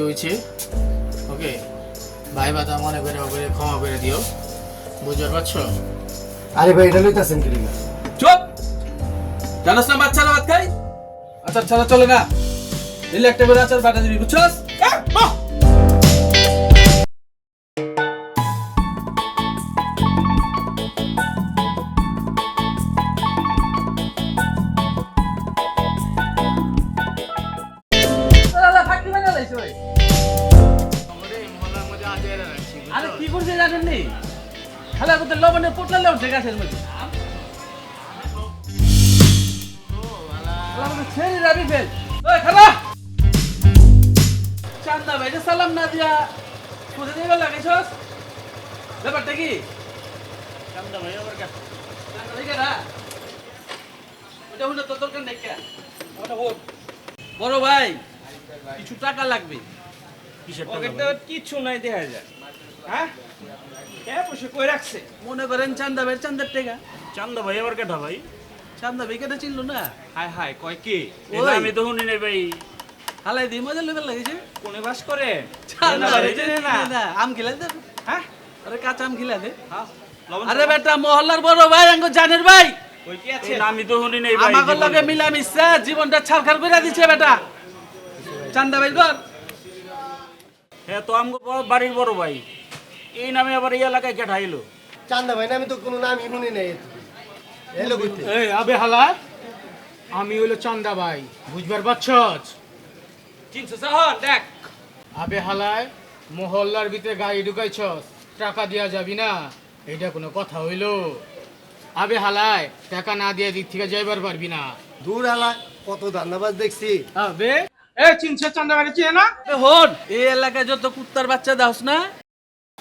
হয়েছে হয়েছে। ওকে? ভাই বা তো মনে করে ওকে ক্ষমা করে দিও। বুঝতে পারছ? আরে ভাই এটা লইতাছেন কি না চুপ! জানোস না বাচ্চারা ভাত খাই আচার ছাড়া চলে না। নিলে একটা করে আচার বাটা দিবি বুঝছস? খালা করতে লবণের পোটলা লেউছে গাছের মধ্যে। ছেড়ে যাবি ফেল। ওই খালা! চান্দা ভাই সালাম না দিয়া কোথায় দিয়ে ব্যাপারটা কি? চান্দা ভাই আবার কা- চান্দা ভাই কেডা? ওটা হলো তোর দরকার নেই কে? ওটা হোক। বড় ভাই কিছু টাকা লাগবে? কিসের টাকা কিছু নাই দেখা যায়। হ্যাঁ? কই রাখছে? মনে করেন চান্দা ভাই চান্দার টেকা। চান্দা ভাই আবার কেটা ভাই? চান্দা ভাই কেটে চিনলো না? হাই হাই কয় কি? আমি তো শুনি নাই ভাই। হালাই দিয়ে মজা লেগে লাগেছে। কোনে বাস করে? চান্দা ভাই এই না। না। আম খিলা দে। হ্যাঁ? আরে কাঁচা আম খিলা দে। হ্যাঁ আরে বেটা মহল্লার বড় ভাই আঙ্গ জানের ভাই। কই কি আছে? আমি তো শুনি নাই ভাই আমাকে জীবনে। লগে মিলামিশা জীবনটা ছারখার করে দিছে বেটা। চান্দা ভাই কর হ্যাঁ তো আমগো বাড়ির বড় ভাই। এই নামে আবার এই এলাকায় কেটা আইলো চান্দা ভাই আমি তো কোনো নামই শুনি নাই এলো কইতে? এই আবে হালা আমি হইল চান্দা ভাই বুঝবার পারছস? চিনছো সাহন দেখ। আবে হালায় মহল্লার ভিতরে গাড়ি ঢুকাইছস টাকা দিয়া যাবি না এটা কোনো কথা হইল? আবে হালায় টাকা না দিয়ে দিক থেকে যাইবার পারবি না। দূর আলা কত ধান্দাবাজ দেখছি। আবে এ চিনছে চান্দা ভাই চিনে না? এ হন এই এলাকায় যত কুত্তার বাচ্চা দাস না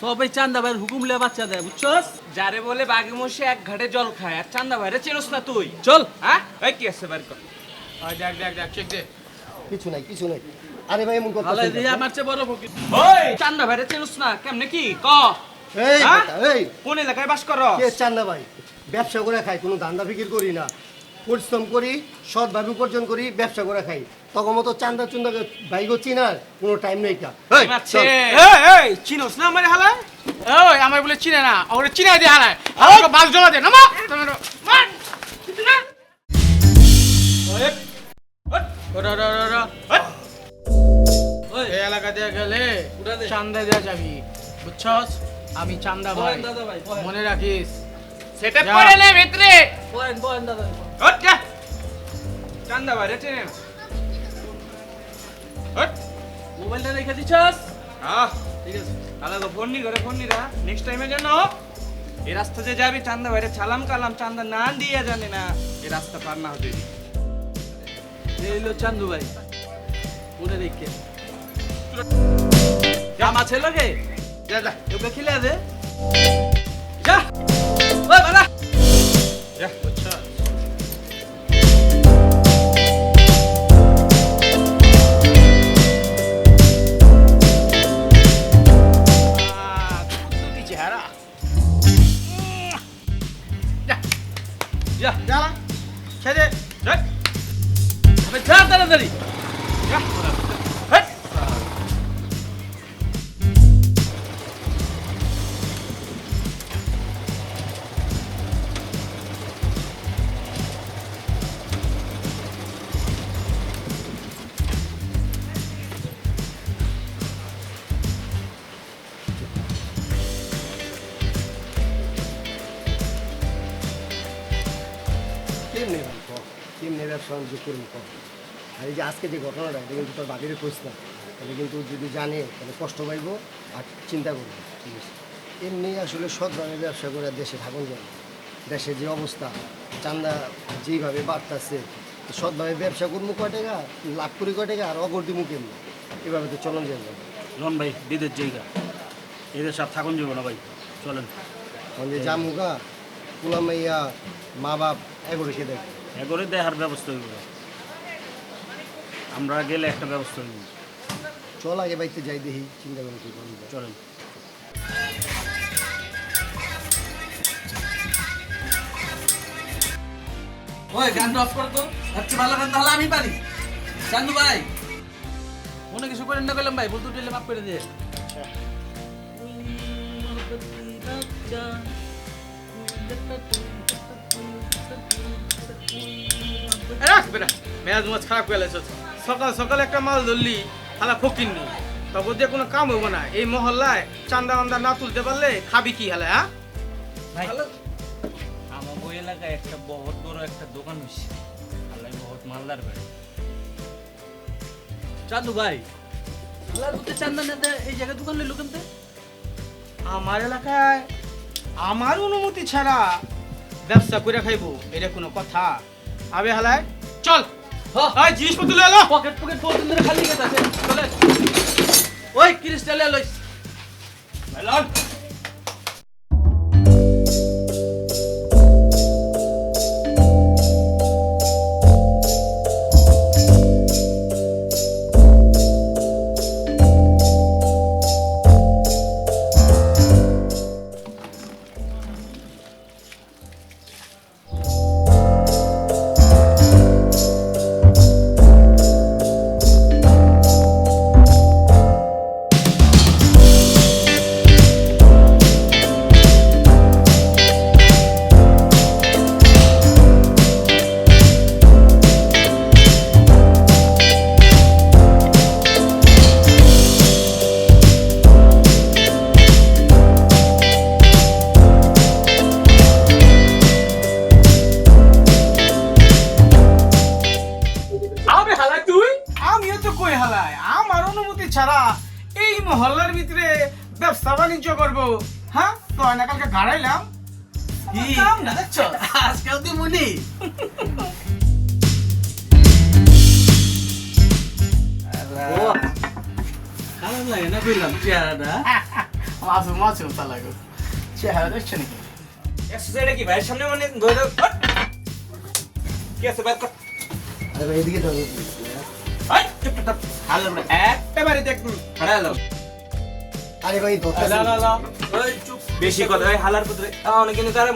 সবাই চান্দা ভাইয়ের হুকুম লে বাচ্চা দেয় বুঝছস? যারে বলে বাঘে মশে এক ঘাটে জল খায় আর চান্দা ভাইরে চেনস না তুই। চল। হ্যাঁ? এই কি আছে বার কর। দেখ দেখ দেখ চেক দে। কিছু নাই কিছু নাই। আরে ভাই এমন কথা হালাই দিয়ে চেয়ে বড় ফকির। ওই! চান্দা ভাইরে চেনস না কেমনে কি? ক। এই হ্যাঁ? এই। কোন এলাকায় বাস কর কে চান্দা ভাই ব্যবসা করে খাই কোনো ধান্দা ফিকির করি না। পরিশ্রম করি সৎভাবে উপার্জন করি ব্যবসা করে খাই। তখন মতো চান্দা চুন্দা ভাইগো চিনার কোনো টাইম নেই কা। চিনোস না আমারে হালায়? ওই আমার বলে চিনে না ওরে চিনে দে হালায়। আমাকে বাল জমা দে নামা। এই এলাকা দিয়ে গেলে চান্দা দেওয়া যাবি বুঝছস? আমি চান্দা ভাই। মনে রাখিস। সেটা নে ভিতরে। দাদা হট যা চান্দা ভাইরে চেনে না হট মোবাইলটা রেখে দিছস আহ ঠিক আছে তাহলে তো ফোন নি করে ফোন নি রা নেক্সট টাইমে যেন এই রাস্তা যে যাবি চান্দা ভাইরে চালাম কালাম চান্দা না দিয়ে জানে না এই রাস্তা পার না হতে দিবি। চান্দু ভাই মনে রেখে জাম আছে লগে যা যা তোকে খিলে দে যা ওই যা যা কেমনে ব্যবসা বাণিজ্য কর। আর এই যে আজকে যে ঘটনাটা এটা কিন্তু তোর বাকিরে কইস না। তাহলে কিন্তু যদি জানে তাহলে কষ্ট পাইবো আর চিন্তা করব এমনি আসলে সৎভাবে ব্যবসা করে দেশে থাকুন যাবে দেশের যে অবস্থা চান্দা যেইভাবে বাড়তেছে সৎভাবে ব্যবসা করব কয় টাকা লাভ করি কয় টাকা আর অগর দিমু কেমনি এভাবে তো চলন যাবে লন ভাই দিদের জায়গা। এদের সব থাকুন যাব না ভাই। চলেন। মানে যে জামুগা কুলামাইয়া মা বাপ এগুলো সে দেখ এগরে দেহার ব্যবস্থা হইব। আমরা গেলে একটা ব্যবস্থা হইব। চল আগে বাইতে যাই দেখি চিন্তা করে কি করব চলেন। ওই গানটা অফ কর তো। সবচেয়ে ভালো গান তাহলে আমি পারি। চান্দু ভাই। মনে কিছু করেন না করলাম ভাই ভুল দিলে মাফ করে দিয়ে। রাখ বেটা মেয়াজ মাছ খারাপ লেছ সকাল সকাল একটা মাল ধরলি হালা ফকির নি। তবে দিয়ে কোনো কাম হব না। এই মহল্লায় চান্দা মান্দা না তুলতে পারলে খাবি কি হালে হ্যাঁ? আমার ওই এলাকায় একটা বহুত বড় একটা দোকান হয়েছে আল্লাহ বহুত মালদার বাড়ি ভাই চান্দা এই জায়গায় দোকান কেমতে? আমার এলাকায় আমার অনুমতি ছাড়া ব্যবসা করে খাইবো এটা কোনো কথা। আবে হালায় চল। হ্যাঁ। জিনিসপত্র লয়ে লো পকেট পকেট বহুত ধরে খালি গেছে চলে। ওই ক্রিস্টাল লইস আবে আমার অনুমতি ছাড়া এই মহল্লার ভিতরে ব্যবসা বাণিজ্য করব। হ্যাঁ? তো না কালকে গাড়াইলাম। কি? না দেখছ? আজকাল তুই মুনি। খারাপ লাগে না কইলাম চেহারাটা? মাছ মাছ তা লাগে। চেহারা দেখছ নাকি? এটা কি ভাইয়ের সামনে মানে ধরে আছে আরে ভাই এদিকে চুপ চুপ চুপ। হালো আমরা একটা বাড়ি দেখুন হারা এলো আরে ভাই তো লা লা লা। ওই চুপ। বেশি কথা ওই হালার পুত্রে অনেক কিন্তু তারা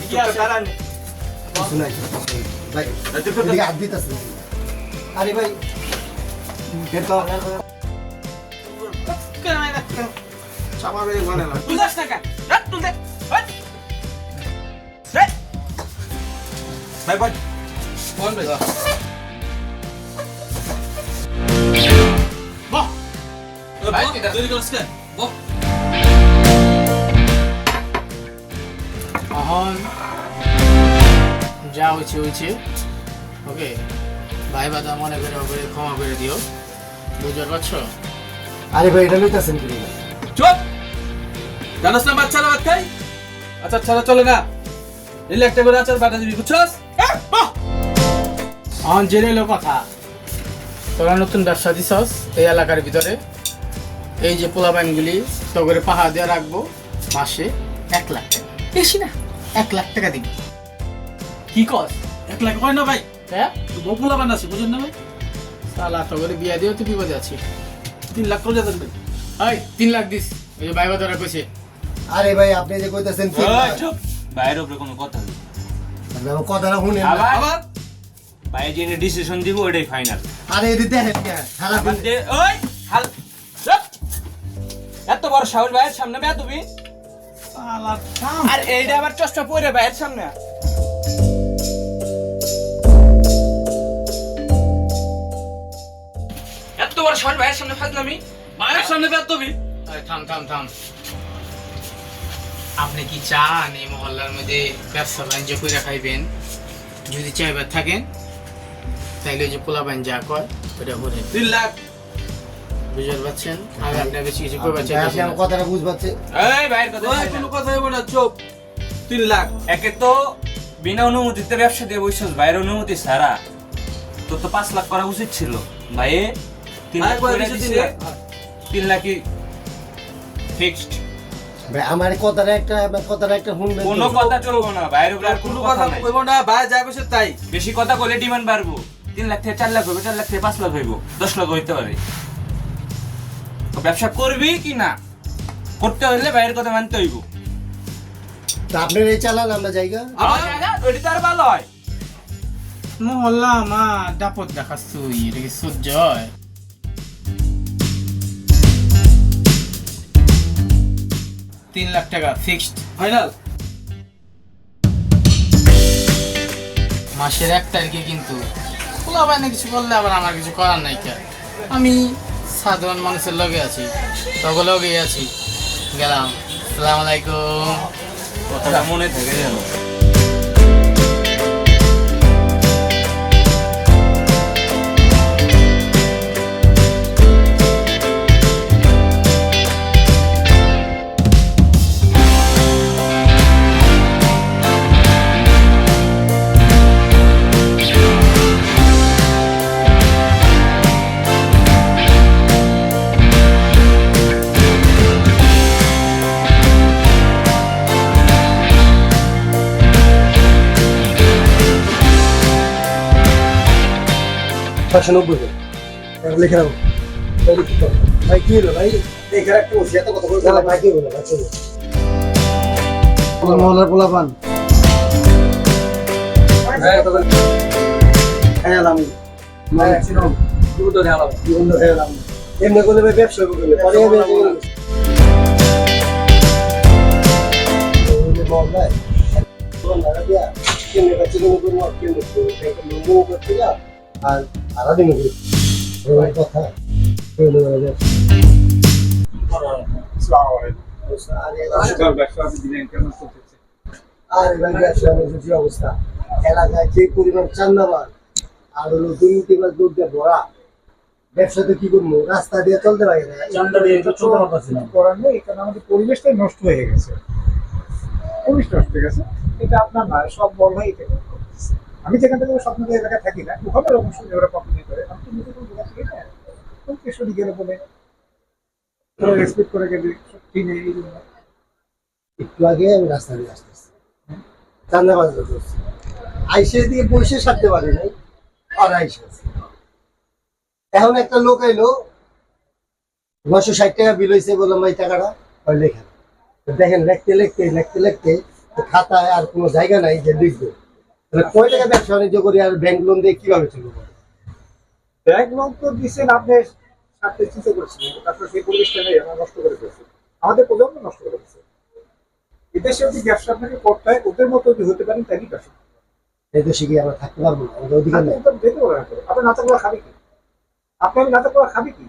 কি আছে। তারা নে শোনাই ভাই চুপ, চুপ, চুপ। এদিকে হাত দিতেছে। আরে ভাই বের তো চাপা তুই যাস না কেন? রাত তুই দে হট! রে! ভাই ভাই কোন ভাই এখন যা হয়েছে হয়েছে। ওকে ভাই বাদা মনে করে করে ক্ষমা করে দিও। বুঝতে পারছ? আরে ভাই এটা লইতাছেন কি চুপ! জানাস না বাচ্চারা বাদ খাই আচ্ছা ছাড়া চলে না। এলে একটা করে আচার বাটা দিবি বুঝছস? এখন জেনে কথা। তোরা নতুন ব্যবসা দিছস এই এলাকার ভিতরে। এই যে পোলাবাইনগুলি করে পাহাড় দিয়ে রাখব মাসে এক লাখ টাকা। বেশি না? এক লাখ টাকা দিবি। কি কস এক লাখ হয় না ভাই? হ্যাঁ? বপুলা বানাছি বুঝেন না ভাই? সালা করে বিয়া দিও তো বিপদে আছি। তিন লাখ করে দেন ভাই। তিন লাখ দিস। ওই যে ভাই বাদারা কইছে। আরে ভাই আপনি যে কইতাছেন বাইরের উপরে কোনো কথা নেই। কথাটা শুনেন। আবার? বাইরে যে ডিসিশন দিব ওটাই ফাইনাল আরে এদিকে দেখেন কে? সারা ওই হাল বড় সাউল ভাইয়ের সামনে বেয়া তুমি। আর এইটা আবার চশমা পরে ভাইয়ের সামনে। এত বড় সাউল ভাইয়ের সামনে ফাজলামি। মায়ের সামনে তবি এই, থাম থাম থাম। আপনি কি চান এই মহল্লার মধ্যে ব্যবসা বাণিজ্য করে খাইবেন? যদি চাইবার থাকেন তাইলে ওই যে পোলাবাইন যা কয় ওটা করেন। তিন লাখ। বুঝতে পারছেন? বেশি কিছু আপনি এই ভাইয়ের কথা কোনো কথা হইব না চুপ। তিন লাখ। একে তো বিনা অনুমতিতে ব্যবসা দিয়ে বসছিস ভাইয়ের অনুমতি ছাড়া। তোর তো পাঁচ লাখ করা উচিত ছিল। ভাইয়ে তিন লাখ করে দিছে তিন দিছে, লাখ তিন লাখই ফিক্সড ভাই আমার কথাটা একটা কথাটা একটা শুনবেন কোনো কথা চলবো না ভাইয়ের উপরে কোনো কথা না ভাই যা কইছে তাই। বেশি কথা বলে ডিমান্ড বাড়বো। তিন লাখ থেকে চার লাখ হইব চার লাখ থেকে পাঁচ লাখ হইব দশ লাখ হইতে পারে। ব্যবসা করবি কি না? করতে হলে বাইরের কথা মানতে হইব। আপনার এই চালান আমরা জায়গা? আমার জায়গা ওইটা তার ভালো হয়। মহল্লা দেখাচ্ছ এটা কি সহ্য হয়? তিন লাখ টাকা ফিক্সড ফাইনাল মাসের এক তারিখে কিন্তু কিছু করলে আবার আমার কিছু করার নাই আমি সাধারণ মানুষের লগে আছি সকলেও গিয়ে আছি। গেলাম। আসসালামু আলাইকুম। কথাটা মনে থাকে পাঁচশো নব্বই লিখে রাখো ভাই কি হলো ভাই? এখানে একটা বসে এত কথা বলতে ভাই কি হলো ভাই চলো মহলার পোলা পান হ্যাঁ জীবন তো খেয়ালাম এমনি করলে ব্যবসা করলে পরে ব্যবসা কথা। আর ভাই যে অবস্থা? এলাকায় যে পরিমাণ চান্দাবাদ আর হলো দুর্নীতি বা দুধ দিয়ে ভরা। ব্যবসাতে কি করব? রাস্তা দিয়ে চলতে পারি না। চান্দা দিয়ে না। করার নেই কারণ আমাদের পরিবেশটাই নষ্ট হয়ে গেছে। পরিবেশ নষ্ট হয়ে গেছে? এটা আপনার নয় সব বল ভাই। আমি যেখান থেকে স্বপ্নদের এলাকায় থাকি না ওখানে ওরকম ওরা কমপ্লেন করে? আমি তো নিজে কোনো দোকান থেকে না। কোন গেলে বলে? রেসপেক্ট করে গেলে সত্যি নেই এই জন্য? একটু আগে আমি রাস্তা দিয়ে আসতেছি। চান্দাবাজ করছি আইসে দিয়ে বসে সারতে পারি নাই, আর আইসে এখন একটা লোক এলো নশো ষাট টাকা বিল হয়েছে বললাম ভাই টাকাটা তো দেখেন, লিখতে লিখতে লিখতে লিখতে খাতায় আর কোনো জায়গা নাই যে লিখবে। কয় টাকা ব্যবসা বাণিজ্য করি আর ব্যাংক লোন দিয়ে কীভাবে চলবো? ব্যাংক লোন তো দিচ্ছেন আপনি স্বার্থে চিন্তা করছিলেন তারপর সেই পরিবেশটা নেই আমরা নষ্ট করে ফেলছি। আমাদের প্রজন্ম নষ্ট করে ফেলছে। এদেশে যদি ব্যবসা আপনাকে করতে হয় ওদের মতো যদি হতে পারেন তাই ব্যবসা এই দেশে কি আমরা থাকতে পারব না আমাদের অধিকার আপনি নেই। তো যেতে পারেন না আপনি নাচা করা খাবে কি? আপনি আমি খাবে কি?